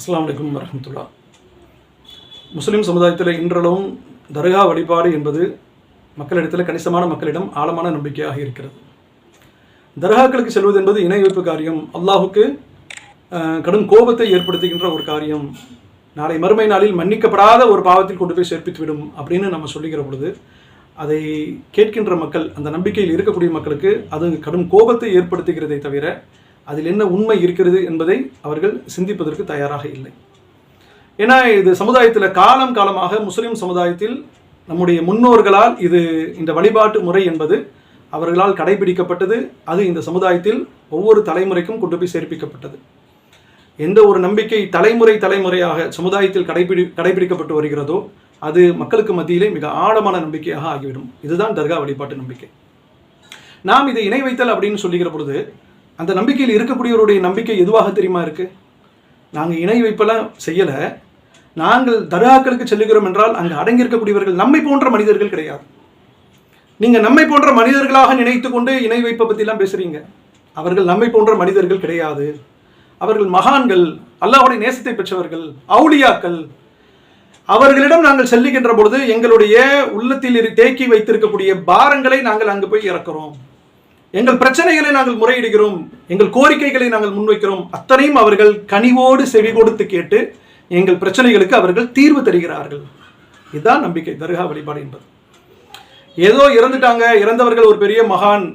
அஸ்லாம் அலைக்கும் வரமத்துல்லா முஸ்லீம் சமுதாயத்தில் இன்றளவும் தர்கா வழிபாடு என்பது மக்களிடத்தில் கணிசமான மக்களிடம் ஆழமான நம்பிக்கையாக இருக்கிறது. தர்காக்களுக்கு செல்வது என்பது இணை வைப்பு காரியம். அல்லாஹுக்கு கடும் கோபத்தை ஏற்படுத்துகின்ற ஒரு காரியம். நாளை மறுமை நாளில் மன்னிக்கப்படாத ஒரு பாவத்தில் கொண்டு போய் சேர்ப்பித்துவிடும் அப்படின்னு நம்ம சொல்லுகிற பொழுது அதை கேட்கின்ற மக்கள் அந்த நம்பிக்கையில் இருக்கக்கூடிய மக்களுக்கு அது கடும் கோபத்தை ஏற்படுத்துகிறதை தவிர அதில் என்ன உண்மை இருக்கிறது என்பதை அவர்கள் சிந்திப்பதற்கு தயாராக இல்லை. ஏன்னா இது சமுதாயத்தில் காலம் காலமாக முஸ்லீம் சமுதாயத்தில் நம்முடைய முன்னோர்களால் இது இந்த வழிபாட்டு முறை என்பது அவர்களால் கடைபிடிக்கப்பட்டது. அது இந்த சமுதாயத்தில் ஒவ்வொரு தலைமுறைக்கும் கொண்டு போய் சேர்ப்பிக்கப்பட்டது. எந்த ஒரு நம்பிக்கை தலைமுறை தலைமுறையாக சமுதாயத்தில் கடைபிடி கடைபிடிக்கப்பட்டு வருகிறதோ அது மக்களுக்கு மத்தியிலே மிக ஆழமான நம்பிக்கையாக ஆகிவிடும். இதுதான் தர்கா வழிபாட்டு நம்பிக்கை. நாம் இதை இணை வைத்தல் அப்படின்னு சொல்லுகிற பொழுது அந்த நம்பிக்கையில் இருக்கக்கூடியவருடைய நம்பிக்கை எதுவாக தெரியுமா இருக்கு? நாங்கள் இணை வைப்பெல்லாம் செய்யலை. நாங்கள் தர்காக்களுக்கு செல்லுகிறோம் என்றால் அங்கு அடங்கியிருக்கக்கூடியவர்கள் நம்மை போன்ற மனிதர்கள் கிடையாது. நீங்கள் நம்மை போன்ற மனிதர்களாக நினைத்து கொண்டு இணை வைப்பை பற்றிலாம் பேசுகிறீங்க அவர்கள் நம்மை போன்ற மனிதர்கள் கிடையாது. அவர்கள் மகான்கள் அல்லாஹ்வுடைய நேசத்தை பெற்றவர்கள் அவுளியாக்கள். அவர்களிடம் நாங்கள் செல்லுகின்ற பொழுது எங்களுடைய உள்ளத்தில் இரு- தேக்கி வைத்திருக்கக்கூடிய பாரங்களை நாங்கள் அங்கு போய் இறக்குறோம். எங்கள் பிரச்சனைகளை நாங்கள் முறையிடுகிறோம் எங்கள் கோரிக்கைகளை நாங்கள் முன்வைக்கிறோம். அத்தனையும் அவர்கள் கனிவோடு செவி கொடுத்து கேட்டு எங்கள் பிரச்சனைகளுக்கு அவர்கள் தீர்வு தருகிறார்கள். இதுதான் நம்பிக்கை தர்கா வழிபாடு என்பது. ஏதோ இறந்துட்டாங்க இறந்தவர்கள் ஒரு பெரிய மகான்.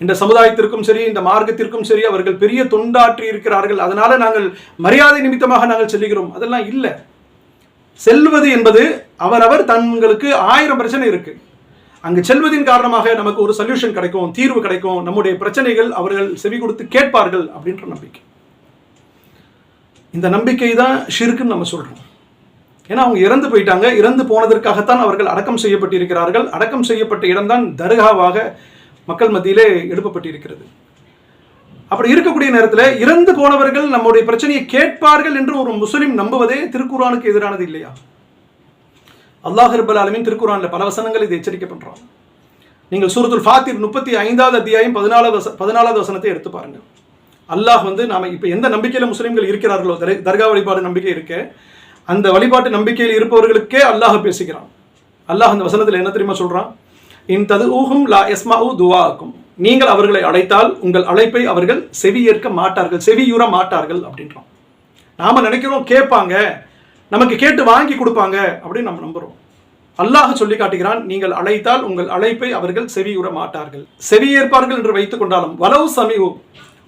இந்த சமுதாயத்திற்கும் சரி இந்த மார்க்கத்திற்கும் சரி அவர்கள் பெரிய தொண்டாற்றி இருக்கிறார்கள். அதனால நாங்கள் மரியாதை நிமித்தமாக நாங்கள் செல்கிறோம் அதெல்லாம் இல்லை. செல்வது என்பது அவரவர் தங்களுக்கு ஆயிரம் பிரச்சனை இருக்கு. அங்கு செல்வதின் காரணமாக நமக்கு ஒரு சொல்யூஷன் கிடைக்கும் தீர்வு கிடைக்கும். நம்முடைய பிரச்சனைகள் அவர்கள் செவி கொடுத்து கேட்பார்கள் அப்படின்ற நம்பிக்கை. இந்த நம்பிக்கை தான் ஷிருக்குன்னு நம்ம சொல்றோம். ஏன்னா அவங்க இறந்து போயிட்டாங்க. இறந்து போனதற்காகத்தான் அவர்கள் அடக்கம் செய்யப்பட்டிருக்கிறார்கள். அடக்கம் செய்யப்பட்ட இடம்தான் தர்காவாக மக்கள் மத்தியிலே எழுப்பப்பட்டிருக்கிறது. அப்படி இருக்கக்கூடிய நேரத்தில் இறந்து போனவர்கள் நம்முடைய பிரச்சனையை கேட்பார்கள் என்று ஒரு முஸ்லிம் நம்புவதே திருக்குறானுக்கு எதிரானது இல்லையா? அல்லாஹ் ரபல் ஆலமின் திருக்குறானில் பல வசனங்கள் இதை எச்சரிக்கை பண்றான் நீங்கள் சூரத்துல் ஃபாத்திர் முப்பத்தி ஐந்தாவது அத்தியாயம் பதினாலாவது வச பதினாலாவது வசனத்தை எடுத்து பாருங்கள். அல்லாஹ் வந்து நாம் இப்போ எந்த நம்பிக்கையில் முஸ்லீம்கள் இருக்கிறார்களோ தர் தர்கா வழிபாடு நம்பிக்கை இருக்கு அந்த வழிபாட்டு நம்பிக்கையில் இருப்பவர்களுக்கே அல்லாஹ் பேசுகிறான். அல்லாஹ் அந்த வசனத்தில் என்ன தெரியுமா சொல்கிறான் இன் தது ஊகும் லா எஸ்மாவு துவாக்கும். நீங்கள் அவர்களை அழைத்தால் உங்கள் அழைப்பை அவர்கள் செவியேற்க மாட்டார்கள் செவியுற மாட்டார்கள் அப்படின்றான். நாம் நினைக்கிறோம் கேட்பாங்க நமக்கு கேட்டு வாங்கி கொடுப்பாங்க அப்படின்னு நம்ம நம்புகிறோம் அல்லாஹ் சொல்லி காட்டுகிறான் நீங்கள் அழைத்தால் உங்கள் அழைப்பை அவர்கள் செவியுற மாட்டார்கள். செவியேற்பார்கள் என்று வைத்துக் கொண்டாலும் வலவு சமிவு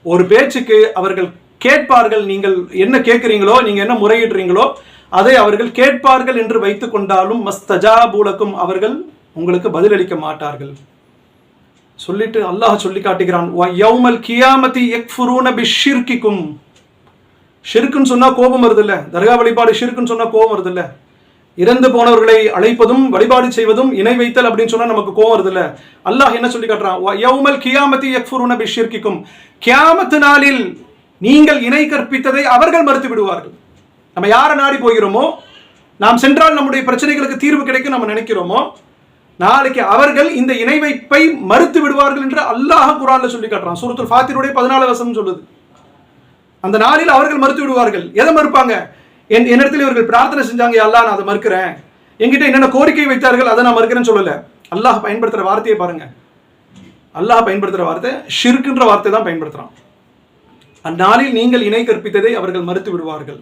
ஒரு பேச்சுக்கு அவர்கள் கேட்பார்கள் நீங்கள் என்ன கேட்குறீங்களோ நீங்கள் என்ன முறையிடுறீங்களோ அதை அவர்கள் கேட்பார்கள் என்று வைத்துக் கொண்டாலும் மஸ்தஜாபூலக்கும் அவர்கள் உங்களுக்கு பதிலளிக்க மாட்டார்கள். சொல்லிட்டு அல்லாஹ் சொல்லி காட்டுகிறான் "வ யௌமல் கியாமதி யக்ஃபுரூன பிஷ்ஷிர்கிக்கும் ஷிர்க்குன்னு சொன்னா கோபம் வருதில்ல. தர்கா வழிபாடு ஷிர்க்குன்னு சொன்னா கோபம் வருதில்ல. இறந்து போனவர்களை அழைப்பதும் வழிபாடு செய்வதும் இணை வைத்தல் அப்படின்னு சொன்னா நமக்கு கோவம் வருதுல்ல. அல்லாஹ் என்ன சொல்லி காட்டுறான்? "வ யௌமல் கியாமதி யக்ஃபுரூன பிஷ்ஷிர்கிக்கும் கியாமத்து நாளில் நீங்கள் இணை கற்பித்ததை அவர்கள் மறுத்து விடுவார்கள். நம்ம யாரை நாடி போகிறோமோ நாம் சென்றால் நம்முடைய பிரச்சனைகளுக்கு தீர்வு கிடைக்கும் நம்ம நினைக்கிறோமோ நாளைக்கு அவர்கள் இந்த இணை வைப்பை மறுத்து விடுவார்கள் என்று அல்லாஹ் குரான்ல சொல்லி காட்டுறான். சூரத்துல் ஃபாத்திருடைய பதினாலு வசனம் சொல்லுது. அந்த நாளில் அவர்கள் மறுத்து விடுவார்கள். எதை மறுப்பாங்க? என் என்னிடத்தில் இவர்கள் பிரார்த்தனை செஞ்சாங்க அல்லா அல்லாஹ் நான் அதை மறுக்கிறேன். என்கிட்ட என்னென்ன கோரிக்கை வைத்தார்கள் அதை நான் மறுக்கிறேன்னு சொல்லல. அல்லாஹ் பயன்படுத்துற வார்த்தையை பாருங்க. அல்லாஹ் பயன்படுத்துற வார்த்தை ஷிர்க்குன்ற வார்த்தை தான் பயன்படுத்துறான். அந்நாளில் நீங்கள் இணை கற்பித்ததை அவர்கள் மறுத்து விடுவார்கள்.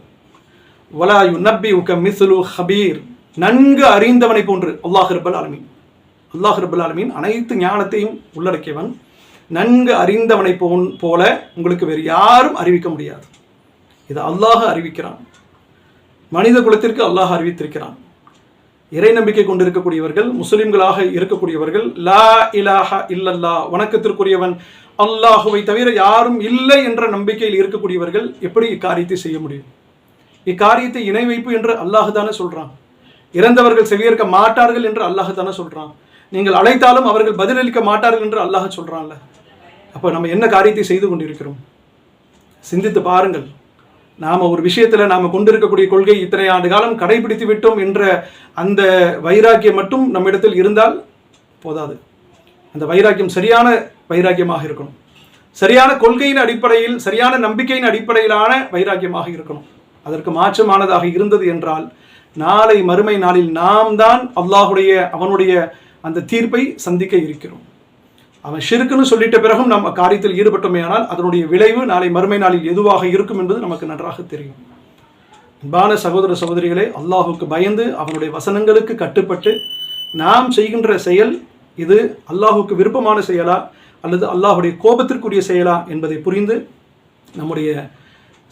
வலா யுனப்பி உக்க மிசுலு ஹபீர். நன்கு அறிந்தவனை போன்று. அல்லாஹ் ரபுல் ஆலமீன். அல்லாஹ் ரபுல் ஆலமீன் அனைத்து ஞானத்தையும் உள்ளடக்கியவன். நன்கு அறிந்தவனை போன் போல உங்களுக்கு வேறு யாரும் அறிவிக்க முடியாது. இது அல்லாஹ் அறிவிக்கிறான். மனித குலத்திற்கு அல்லாஹ் அறிவித்திருக்கிறான். இறை நம்பிக்கை கொண்டிருக்கக்கூடியவர்கள் முஸ்லிம்களாக இருக்கக்கூடியவர்கள் லா இலாஹ இல்லல்லா வணக்கத்திற்குரியவன் அல்லாஹுவை தவிர யாரும் இல்லை என்ற நம்பிக்கையில் இருக்கக்கூடியவர்கள் எப்படி இக்காரியத்தை செய்ய முடியும்? இக்காரியத்தை இணை வைப்பு என்று அல்லாஹு தானே சொல்றான். இறந்தவர்கள் செவியேற்க மாட்டார்கள் என்று அல்லாஹ் தானே சொல்றான். நீங்கள் அழைத்தாலும் அவர்கள் பதிலளிக்க மாட்டார்கள் என்று அல்லாஹ் சொல்றான்ல. அப்போ நம்ம என்ன காரியத்தை செய்து கொண்டிருக்கிறோம்? சிந்தித்து பாருங்கள். நாம் ஒரு விஷயத்தில் நாம் கொண்டிருக்கக்கூடிய கொள்கை இத்தனை ஆண்டு காலம் கடைபிடித்து விட்டோம் என்ற அந்த வைராக்கியம் மட்டும் நம்மிடத்தில் இருந்தால் போதாது. அந்த வைராக்கியம் சரியான வைராக்கியமாக இருக்கணும். சரியான கொள்கையின் அடிப்படையில் சரியான நம்பிக்கையின் அடிப்படையிலான வைராக்கியமாக இருக்கணும். அதற்கு மாற்றமானதாக இருந்தது என்றால் நாளை மறுமை நாளில் நாம் தான் அல்லாஹுடைய அவனுடைய அந்த தீர்ப்பை சந்திக்க இருக்கிறோம். அவன் ஷிருக்குன்னு சொல்லிட்ட பிறகும் நம்ம காரியத்தில் ஈடுபட்டோமே ஆனால் அதனுடைய விளைவு நாளை மறுமை நாளில் எதுவாக இருக்கும் என்பது நமக்கு நன்றாக தெரியும். அன்பான சகோதர சகோதரிகளே அல்லாஹுக்கு பயந்து அவனுடைய வசனங்களுக்கு கட்டுப்பட்டு நாம் செய்கின்ற செயல் இது அல்லாஹுக்கு விருப்பமான செயலா அல்லது அல்லாஹுடைய கோபத்திற்குரிய செயலா என்பதை புரிந்து நம்முடைய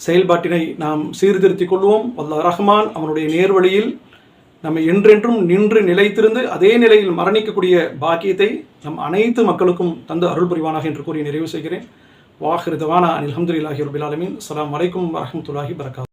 செயல்பாட்டினை நாம் சீர்திருத்திக் கொள்வோம். அல்லாஹ் ரஹ்மான் அவனுடைய நேர்வழியில் நம்ம என்றென்றும் நின்று நிலைத்திருந்து அதே நிலையில் மரணிக்கக்கூடிய பாக்கியத்தை நம் அனைத்து மக்களுக்கும் தந்து அருள் புரிவானாக என்று கூறி நிறைவு செய்கிறேன். வாஹிருதவானா அனில் அஹமதுல்லாஹி ரபிலாலமின் அலாம் அஸ்லாம் வலைக்கும் வரமத்துல்லாஹி வரகாத்